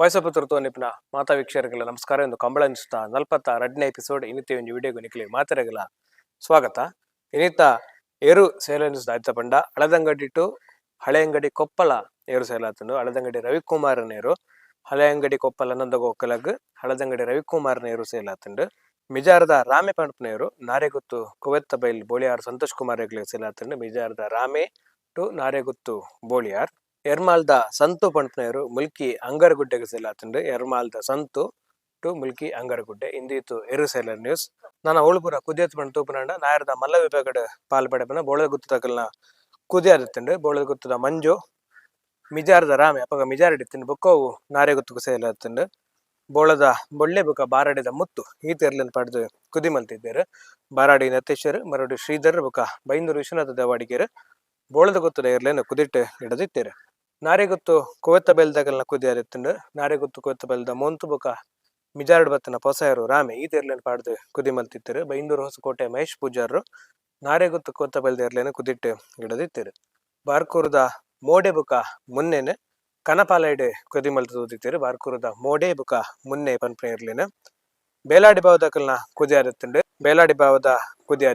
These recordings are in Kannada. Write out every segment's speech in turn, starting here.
ವಯಸ್ಸಪುತ್ರ ನಿಪುಣ ಮಾತಾ ವೀಕ್ಷಕರಿಗೆಲ್ಲ ನಮಸ್ಕಾರ ಎಂದು ಕಂಬಳ ಅನಿಸುತ್ತಾ ನಲ್ಪತ್ತ ಎರಡನೇ ಎಪಿಸೋಡ್ ಇನಿತ್ಯ ಒಂದು ವಿಡಿಯೋಗೆ ನಿಖಲಿ ಮಾತರೆಗಳ ಸ್ವಾಗತ. ಇನ್ನಿತ್ತ ಏರು ಸೇಲನಿಸಿದ ಆಯ್ತ ಪಂಡ ಹಳದಂಗಡಿ ಟು ಹಳೆ ಅಂಗಡಿ ಕೊಪ್ಪಳ ಏರು ಸೇಲಾತಂಡು ಹಳದಂಗಡಿ ರವಿಕುಮಾರ್ ನೇರು ಹಳೆ ಅಂಗಡಿ ಕೊಪ್ಪಳ ನಂದಗೋಕಲಗ್, ಹಳದಂಗಡಿ ರವಿಕುಮಾರ್ ನೇರು ಸೇಲಾತಂಡು, ಮಿಜಾರದ ರಾಮೆ ಪಂಪನೇರು ನಾರೆಗುತ್ತು ಕುವೆತ್ತ ಬೈಲ್ ಬೋಳಿಯಾರ್ ಸಂತೋಷ್ ಕುಮಾರ್ ಹೆಗ್ಲೆ ಸೇಲಾತಂಡು, ಮಿಜಾರದ ರಾಮೆ ಟು ನಾರೆಗುತ್ತು ಬೋಳಿಯಾರ್. ಎರ್ಮಾಲ್ದ ಸಂತು ಪಂಪನೇರು ಮುಲ್ಕಿ ಅಂಗರಗುಡ್ಡೆಗೆ ಸೇಲಾತಂಡು ಎರ್ಮಾಲ್ದ ಸಂತು ಟು ಮುಲ್ಕಿ ಅಂಗರಗುಡ್ಡೆ. ಇಂದಿತ್ತು ಎರು ಸೈಲರ್ ನ್ಯೂಸ್. ನಾನು ಅವಳುಪುರ ಕುದಿಯತ್ ಪಂಡ ತೂಪನಂಡ ನಾಯರದ ಮಲ್ಲ ವಿಭಾಗದ ಪಾಲ್ಪಡೆಪನ ಬೋಳದ ಗುತ್ತು ತಗಲ್ನ ಕುದಿಯಾದಿತ್ತಂಡು ಬೋಳದ ಗುತ್ತದ ಮಂಜು, ಮಿಜಾರದ ರಾಮೆ, ಅಪಗ ಮಿಜಾರ್ ಹಿಡಿತೀನಿ ಬುಕ್ಕವು ನಾರೆ ಗುತ್ತುಕು ಸೇಲಾತಂಡು ಬೋಳದ ಬೊಳ್ಳೆ ಬುಕ್ಕ ಬಾರಾಡಿದ ಮುತ್ತು ಈ ತೆರಲಿನ ಪಡೆದು ಕುದಿ ಮಲ್ತಿದ್ದಾರೆ ಬಾರಾಡಿ ನತೇಶ್ವರ್ ಮರಡು ಶ್ರೀಧರ್ ಬುಕ್ಕ ಬೈಂದೂರು ವಿಶ್ವನಾಥ ದೇವಾಡಿಗೆರು ಬೋಳದ ಗೊತ್ತದ ಇರ್ಲೇನು ಕುದಿಟ್ಟು ಹಿಡದಿತ್ತೇರು ನಾರೆಗುತ್ತು ಕುವೆತ್ತ ಬೆಲ್ದಾಗಲ್ನ ಕುದಿಯಾದಿತ್ತಂಡು ನಾರೆಗುತ್ತು ಕುವೆತ್ತ ಬೆಲ್ದ ಮೊಂತು ಬುಕ ಮಿಜಾರ್ಡ್ ಬತ್ತನ ಪೊಸಾಯರು ರಾಮೆ ಈ ತೆರ್ಲೇನು ಪಾಡ್ದು ಕುದಿ ಮಲ್ತಿತ್ತರು. ಬೈಂದೂರು ಹೊಸಕೋಟೆ ಮಹೇಶ್ ಪೂಜಾರರು ನಾರೆಗುತ್ತು ಕುವೆತ್ತ ಬೆಲ್ದ ಇರ್ಲೇನು ಕುದಿಟ್ಟು ಗಿಡದಿತ್ತಿರು. ಬಾರ್ಕೂರದ ಮೋಡೆ ಬುಕ ಮುನ್ನೆನೆ ಕನಪಾಲೈಡೆ ಕುದಿ ಮಲ್ತು ತೂದಿತ್ತೇರು ಬಾರ್ಕೂರದ ಮೋಡೆ ಬುಕ ಮುನ್ನೆ ಪನ್ಪನೆ ಇರ್ಲೇನು ಬೇಲಾಡಿ ಬಾವದಕಲ್ನ ಕುದಿ ಬೇಲಾಡಿ ಭಾವದ ಕುದಿ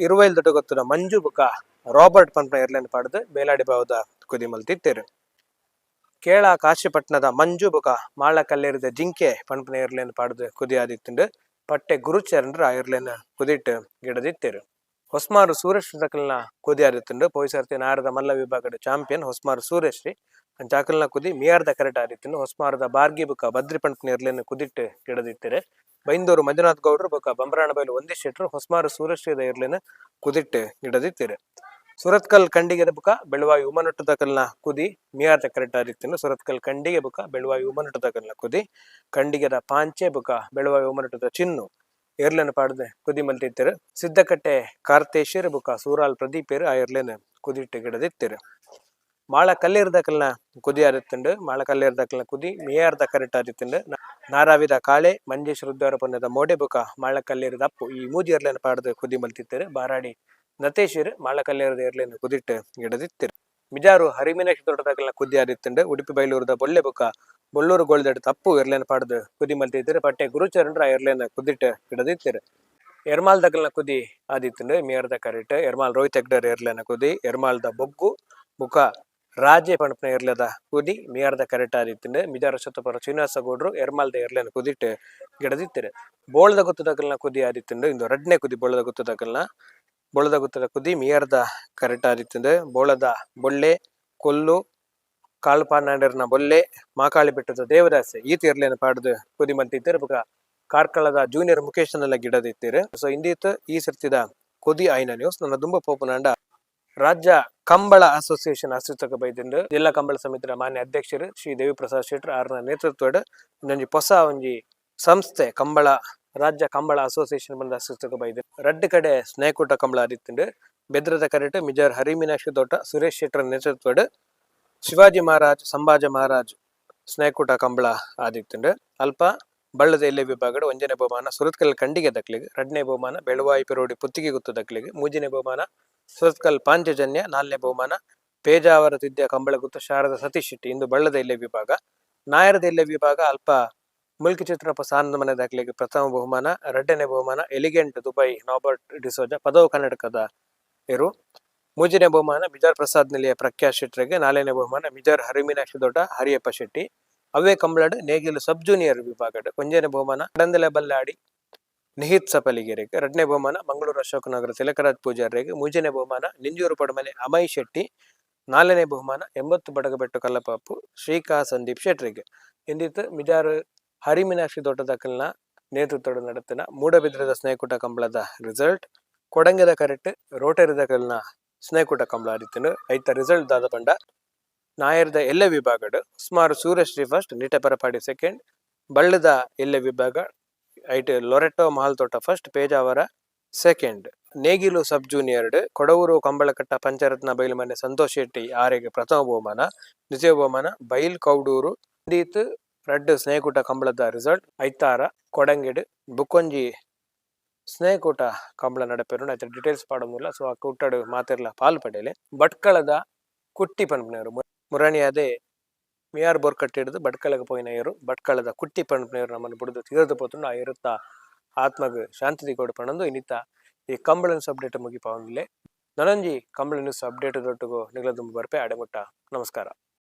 ಇರುವೈಲ್ ದೊಡ್ಡ ಮಂಜು ಬುಕ ರಾಬರ್ಟ್ ಪನ್ಪನೆ ಇರ್ಲೇನು ಪಾಡ್ದು ಬೇಲಾಡಿ ಬಾವದ ಕುದಿ ಮಲ್ತಿತ್ತೇರು. ಕೇಳ ಕಾಶಿಪಟ್ಟಣದ ಮಂಜು ಬುಕ ಮಾಳ ಕಲ್ಲೇರಿದ ಜಿಂಕೆ ಪಣಪನೆ ಇರ್ಲೇನು ಪಾಡ್ದು ಕುದಿ ಆದಿತ್ತುಂಡು ಪಟ್ಟೆ ಗುರುಚರಂಡ್ರ ಇರ್ಲೇನು ಕುದಿಟ್ಟು ಗಿಡದಿತ್ತೇರು. ಹೊಸ್ಮಾರು ಸೂರೇಶ್ ದಕಲ್ನ ಕುದಿ ಆದಿತ್ತುಂಡು ಪೊಯ್ಸರ್ತಿ ನಾರದ ಮಲ್ಲ ವಿಭಾಗದ ಚಾಂಪಿಯನ್ ಹೊಸ್ಮಾರು ಸೂರ್ಯಶ್ರೀ. ರೀ ಜಾಕಲ್ನ ಕುದಿ ಮಿಯಾರ್ದ ಕರೆಟ್ ಆದಿತ್ತುಂಡು, ಹೊಸ್ಮಾರದ ಬಾರ್ಗಿ ಬುಕ ಬದ್ರಿ ಪಂಪನೆ ಇರ್ಲೇನು ಕುದಿಟ್ಟು ಗಿಡದಿತ್ತೇರು. ಬೈಂದೂರು ಮಂಜುನಾಥ್ ಗೌಡ್ರು ಬುಕ ಬಂಬರಾಣ ಬೈಲು ಒಂದೇ ಶೆಟ್ರು ಹೊಸ್ಮಾರು ಸೂರ್ಯಶ್ರೀದ ಇರ್ಲೇನು ಕುದಿಟ್ಟು ಗಿಡದಿತ್ತೇರು. ಸುರತ್ಕಲ್ ಕಂಡಿಗೆ ಬುಕ ಬೆಳವಾಯಿ ಉಮನೊಟ್ಟದ ಕಲ್ನ ಕುದಿ ಮಿಯಾರ್ದ ಕರೆಕ್ಟ್ ಆದಿತ್ತೇನು ಸುರತ್ಕಲ್ ಕಂಡಿಗೆ ಬುಕ ಬೆಳವಾಯಿ ಉಮನೊಟ್ಟದ ಕಲ್ನ ಕುದಿ ಕಂಡಿಗೆದ ಪಾಂಚೆ ಬುಕ ಬೆಳವಾಯಿ ಉಮನೊಟ್ಟದ ಚಿನ್ನು, ಏರ್ಲೆನ್ ಪಾಡದೆ ಕುದಿ ಮಲ್ತಿತ್ತೇರು, ಸಿದ್ದಕಟ್ಟೆ ಕಾರ್ತೇಶ್ವರ ಬುಕ ಸೂರಾಲ್ ಪ್ರದೀಪೇರು ಆ ಏರ್ಲೆನ್ ಕುದಿಟ್ಟು ಗಿಡದಿತ್ತೇರು. ಮಾಳ ಕಲ್ಲೇರ್ದ ಕಲ್ನ ಕುದಿ ಆದಿತ್ತುಂಡು ಮಾಳ ಕಲ್ಲೇರ್ದ ಕಲ್ನ ಕುದಿ, ಮೇಯಾರ್ದ ಕರೆಕ್ಟ್ ಆದಿತ್ತುಂಡು ನಾರಾವಿದ ಕಾಳೆ, ಮಂಜೇಶ್ವರ ರುದ್ರವರ ಪೊನ್ನದ ಮೋಡೆ ಬುಕ ಮಾಳ ಕಲ್ಲೇರಿದ ಅಪ್ಪು ಈ ಮೂಜಿ ಏರ್ಲೆನ್ ಪಾಡದೆ ಕುದಿ ಮಲ್ತಿತ್ತೇರು, ಬಾರಾಡಿ ನತೇಶ್ವರ್ ಮಾಳ ಕಲ್ಲೇರದ ಏರ್ಲೆನ್ ಕುದಿಟ್ಟು ಗಿಡದಿತ್ತಿರು ಮಿಜಾರು ಹರಿಮಿನೇಶ್ ದೊಡ್ಡದಾಗಲ್ನ ಕುದಿ ಆದಿತ್ತುಂಡು ಉಡುಪಿ ಬೈಲೂರದ ಬೊಳ್ಳೆ ಬುಕ್ಕ ಬೊಳ್ಳೂರು ಗೋಳ್ದಡ್ ತಪ್ಪು ಇರ್ಲೇನ ಪಾಡ್ದು ಕುದಿ ಮಲ್ತಿದ್ದರೆ ಪಟ್ಟೆ ಗುರುಚರಣ್ರ ಇರ್ಲೇನ ಕುದಿಟ್ಟು ಗಿಡದಿತ್ತಿರು ಎರ್ಮಾಲ್ ದಗಲ್ನ ಕುದಿ ಆದಿತ್ತಂಡು ಮೇರ್ದ ಕರೆಟ್, ಎರ್ಮಾಲ್ ರೋಹಿತ್ ಹೆಗ್ಡರ್ ಇರ್ಲೇನ ಕುದಿ ಎರ್ಮಾಲ್ದ ಬೊಗ್ಗು ಬುಕ ರಾಜೆ ಪಣಪನ ಇರ್ಲದ ಕುದಿ ಮೇರ್ದ ಕರೆಟ್ ಆದಿತ್ತುಂಡು ಮಿಜಾರ ಸತ್ತಪರ ಶ್ರೀನಿವಾಸ ಗೌಡ್ರು ಎರ್ಮಾಲ್ದ ಇರ್ಲೇನ ಕುದಿಟ್ಟು ಗಿಡದಿತ್ತಿರು ಬೋಳ್ದ ಗುತ್ತದಗಲ್ನ ಕುದಿ ಆದಿತ್ತುಂಡು ಇಂದು ರಡ್ನೆ ಕುದಿ ಬೋಳ್ದ ಗುತ್ತದಗಲ್ನ ಬೋಳದ ಗುತ್ತದ ಕುದಿ ಮಿಯರ್ದ ಕರೆಟ ಆದಿತ್ತುಂಡು ಬೋಳದ ಬೊಳ್ಳೆ, ಕೊಲ್ಲು, ಕಾಳುಪಾನಾಡರ್ನ ಬೊಲ್ಲೆ ಮಾಕಾಳಿ ಬೆಟ್ಟದ ದೇವದಾಸೆ ಈ ತೀರ್ಲೇನ ಪಾಡ್ದು ಕುದಿ ಮಂತಿದ್ದರೆ. ಬೊಕ ಕಾರ್ಕಳದ ಜೂನಿಯರ್ ಮುಖೇಶನೆಲ್ಲ ಗಿಡದಿತ್ತೇರು. ಸೊ ಇಂದಿತ್ ಈ ಸರ್ತಿದ ಕುದಿ ಐನ ನ್ಯೂಸ್ ನನ್ನ ದುಂಬ ಪೋಪುನಾಂಡ ರಾಜ್ಯ ಕಂಬಳ ಅಸೋಸಿಯೇಷನ್ ಅಸ್ತಿತ್ವಕ್ಕೆ ಬೈದಿಂಡು ಜಿಲ್ಲಾ ಕಂಬಳ ಸಮಿತಿಯ ಮಾನ್ಯ ಅಧ್ಯಕ್ಷರು ಶ್ರೀ ದೇವಿ ಪ್ರಸಾದ್ ಶೆಟ್ಟರ್ ಅವರ ನೇತೃತ್ವದ ಒಂಜಿ ಹೊಸ ಒಂಜಿ ಸಂಸ್ಥೆ ಕಂಬಳ ರಾಜ್ಯ ಕಂಬಳ ಅಸೋಸಿಯೇಷನ್ ಬಂದ ಅಸ್ತಿತ್ವಕ್ಕೆ ಬೈದು ರಡ್ಡ್ ಕಡೆ ಸ್ನೇಹಕೂಟ ಕಂಬಳ ಆದಿತ್ತುಂಡು ಬೆದ್ರದ ಕರೆಟ್, ಮಿಜರ್ ಹರಿಮೀನಾಕ್ಷಿ ತೋಟ, ಸುರೇಶ್ ಶೆಟ್ಟರ್ ನೇತೃತ್ವಡ್ ಶಿವಾಜಿ ಮಹಾರಾಜ್, ಸಂಭಾಜ ಮಹಾರಾಜ್ ಸ್ನೇಹಕೂಟ ಕಂಬಳ ಆದಿತ್ತುಂಡು ಅಲ್ಪ ಬಳ್ಳದ ಎಲ್ಲೆ ವಿಭಾಗಡ್ ಒಂಜನೇ ಬಹುಮಾನ ಸುರತ್ಕಲ್ ಕಂಡಿಗೆ ದಕ್ಲಿಗೆ, ಎರಡನೇ ಬಹುಮಾನ ಬೆಳವಾಯಿ ಪಿರೋಡಿ ಪುತ್ತಿಗೆ ಗುತ್ತು ದಕ್ಲಿಗೆ, ಮೂಜನೇ ಬಹುಮಾನ ಸುರತ್ಕಲ್ ಪಾಂಚಜನ್ಯ, ನಾಲ್ನೇ ಬಹುಮಾನ ಪೇಜಾವರ ತಿದ್ದ ಕಂಬಳ ಗುತ್ತು ಶಾರದ ಸತೀಶ್ ಶೆಟ್ಟಿ. ಇಂದು ಬಳ್ಳದ ಎಲ್ಲೆ ವಿಭಾಗ, ನಾಯರದ ಎಲ್ಲೆ ವಿಭಾಗ ಅಲ್ಪ ಮುಲ್ಕಿ ಚಿತ್ರಪ್ಪ ಸಾನಂದ ಮನೆ ದಾಖಲೆಗೆ ಪ್ರಥಮ ಬಹುಮಾನ, ಎರಡನೇ ಬಹುಮಾನ, ಎಲಿಗೆಂಟ್ ದುಬೈ ನಾಬರ್ಟ್ ಡಿಸೋಜ ಪದವು ಕರ್ನಾಟಕದ ಇರು. ಮೂಜನೇ ಬಹುಮಾನ, ಬಿಜಾರ್ ಪ್ರಸಾದ್ ನಿಲಿಯ ಪ್ರಖ್ಯಾ ಶೆಟ್ರಿಗೆ ನಾಲ್ಕನೇ ಬಹುಮಾನ, ಬಿಜಾರ್ ಹರಿಮೀನಾಕ್ಷಿ ದೊಡ್ಡ, ಹರಿಯಪ್ಪ ಶೆಟ್ಟಿ, ಅವೇ ಕಂಬಳಡ್, ನೇಗಿಲು ಸಬ್ ಜೂನಿಯರ್ ವಿಭಾಗಡ್ ಕೊಂಜನೇ ಬಹುಮಾನ ಕಡಂದಲೆ ಬಲ್ಲಾಡಿ, ನಿಹಿತ್ ಸಪಲಿಗೆರೆಗೆ, ಎರಡನೇ ಬಹುಮಾನ, ಮಂಗಳೂರು ಅಶೋಕನಗರ ತಿಲಕರಾಜ್ ಪೂಜಾರಿಗೆ ಮೂಜನೇ ಬಹುಮಾನ, ನಿಂಜೂರು ಪಡಮನೆ, ಅಮಯ್ ಶೆಟ್ಟಿ, ನಾಲ್ಕನೇ ಬಹುಮಾನ, ಎಂಬತ್ತು ಬಡಗಬೆಟ್ಟು ಕಲ್ಲಪಾಪು ಶ್ರೀಕಾ ಸಂದೀಪ್ ಶೆಟ್ರಿಗೆ. ಇಂದಿತ್ತು ಮಿಜಾರ್ ಹರಿಮೀನಾಕ್ಷಿ ದೊಡ್ಡದಕ್ಕಲ್ನ ನೇತೃತ್ವದ ನಡೆತಿನ ಮೂಡಬಿದ್ರದ ಸ್ನೇಹಕೂಟ ಕಂಬಳದ ರಿಸಲ್ಟ್ ಕೊಡಂಗದ ಕರೆಕ್ಟ್ ರೋಟರಿದ ಕಲ್ನ ಸ್ನೇಹಕೂಟ ಕಂಬಳ ಅರಿತಿನ ಐತ ರಿಸಲ್ಟ್ ದಾದ ಬಂಡ ನಾಯರ್ದ ಎಲ್ಲ ವಿಭಾಗಡ್, ಸುಮಾರು ಸೂರ್ಯಶ್ರೀ ಫಸ್ಟ್ ನಿಟಪರಪಾಡಿ ಸೆಕೆಂಡ್ ಬಳ್ಳದ ಎಲ್ಲ ವಿಭಾಗ, ಐಟ್ ಲೊರೆಟೋ ಮಹಲ್ ತೋಟ ಫಸ್ಟ್ ಪೇಜಾವರ ಸೆಕೆಂಡ್ ನೇಗಿಲು ಸಬ್ ಜೂನಿಯರ್ಡ್ ಕೊಡವೂರು ಕಂಬಳಕಟ್ಟ ಪಂಚರತ್ನ ಬೈಲುಮನೆ ಸಂತೋಷ್ ಶೆಟ್ಟಿ, ಆರೆಗೆ ಪ್ರಥಮ ಬಹುಮಾನ, ದ್ವಿತೀಯ ಬಹುಮಾನ, ಬೈಲ್ ಕೌಡೂರು ಇಂದೀತ್ ರೆಡ್ ಸ್ನೇಹಕೂಟ ಕಂಬಳದ ರಿಸಲ್ಟ್ ಐತಾರ ಕೊಡಂಗಿಡ್ ಬುಕ್ಕೊಂಜಿ ಸ್ನೇಹಕೂಟ ಕಂಬಳ ನಡಪೆರು. ಐತ ಡೀಟೇಲ್ಸ್ ಪಾಡೋ ಸೊ ಆ ಕೂಟಡು ಮಾತೆರ್ಲ ಪಾಲ್ ಪಡೆಯಲೆ ಭಟ್ಕಳದ ಕುಟ್ಟಿ ಪನ್ಪನವರು ಮುರಣಿಯಾದೆ ಮಿಯಾರ್ ಬೋರ್ ಕಟ್ಟಿಡ್ದು ಬಟ್ಕಳಗ ಪೋಯಿನ ಏರು ಬಟ್ಕಳದ ಕುಟ್ಟಿ ಪಂಪನೇರು ನಮ್ಮನ್ನು ಬಿಡದು ತೀರ್ದು ಪೋತುಂಡು ಆ ಇರುತ್ತ ಆತ್ಮಗ್ ಶಾಂತಿ ಕೊಡು ಪಣಂದು ಇನ್ನಿತ ಈ ಕಂಬಳ ನ್ಯೂಸ್ ಅಪ್ಡೇಟ್ ಮುಗಿಪ ಒಂದಿಲೆ ನನಂಜಿ ಕಂಬಳ ನ್ಯೂಸ್ ಅಪ್ಡೇಟ್ ದೊಟ್ಟಗು ನಿಗಲ ದುಂಬು ಬರ್ಪೆ. ಅಡೆಮುಟ್ಟ ನಮಸ್ಕಾರ.